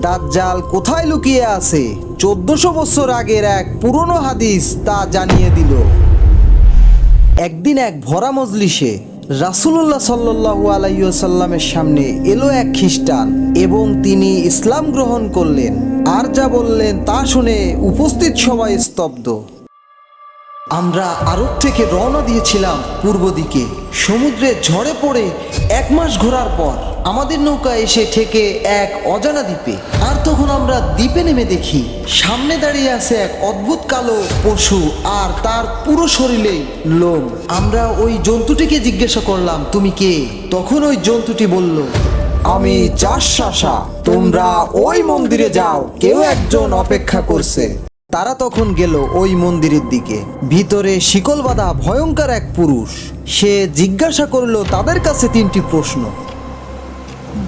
দাজ্জাল কোথায় লুকিয়ে আছে? চোদ্দশো বছর আগের এক পুরনো হাদিস তা জানিয়ে দিল। একদিন এক ভরা মজলিসে রাসুল্লাহ সাল্লু আলাইসাল্লামের সামনে এলো এক খ্রিস্টান এবং তিনি ইসলাম গ্রহণ করলেন। আর যা বললেন তা শুনে উপস্থিত সবাই স্তব্ধ। আমরা আরব থেকে রওনা দিয়েছিলাম পূর্ব দিকে। সমুদ্রে ঝড়ে পড়ে এক মাস ঘোরার পর আমাদের নৌকা এসে ঠেকে এক অজানা দ্বীপে। আর তখন আমরা দ্বীপে নেমে দেখি, সামনে দাঁড়িয়ে আছে এক অদ্ভুত কালো পশু আর তার পুরো শরীরে লোম। আমরা ওই জন্তুটিকে জিজ্ঞাসা করলাম, তুমি কে? তখন ওই জন্তুটি বলল, আমি চাষাশা, তোমরা ওই মন্দিরে যাও, কেউ একজন অপেক্ষা করছে। তারা তখন গেল ওই মন্দিরের দিকে। ভিতরে শিকল বাঁধা ভয়ঙ্কর এক পুরুষ। সে জিজ্ঞাসা করল তাদের কাছে তিনটি প্রশ্ন।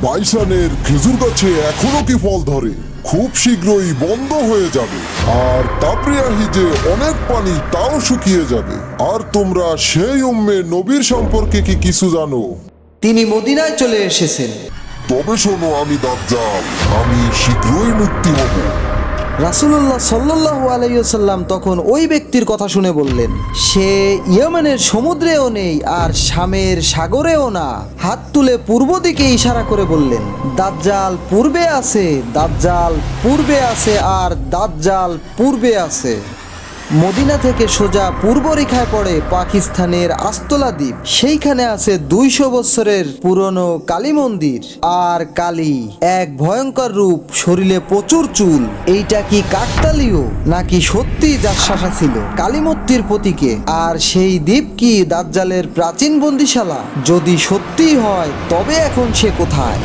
বাইসানের খেজুর গাছে এখনও কি ফল ধরে? খুব শীঘ্রই বন্ধ হয়ে যাবে। আর তাবরিয়াহি যে অনেক পানি তাও শুকিয়ে যাবে। আর তোমরা সেই উম্মে নবীর সম্পর্কে কি কিছু জানো? তিনি মদিনায় চলে এসেছেন। তবে শোনো আমি দাজ্জাল আমি শীঘ্রই মুক্তি হব। রাসুল্লাহ সাল্লাহ আলাইসাল্লাম তখন ওই ব্যক্তির কথা শুনে বললেন, সে ইয়েমেনের সমুদ্রেও নেই আর শামের সাগরেও না। হাত তুলে পূর্ব দিকে ইশারা করে বললেন, দাজ্জাল পূর্বে আছে, দাজ্জাল পূর্বে আছে আর দাজ্জাল পূর্বে আছে। মদিনা থেকে সোজা পূর্ব রেখায় পড়ে পাকিস্তানের আস্তলা দ্বীপ। সেইখানে আছে দুইশো বছরের পুরনো কালী মন্দির আর কালী, এক ভয়ঙ্কর রূপ, শরীরে প্রচুর চুল। এইটা কি কাকতালীয় নাকি সত্যি যার শাসা ছিল? কালীমূর্তির প্রতীকে। আর সেই দ্বীপ কি দাজ্জালের প্রাচীন বন্দিশালা? যদি সত্যিই হয়, তবে এখন সে কোথায়?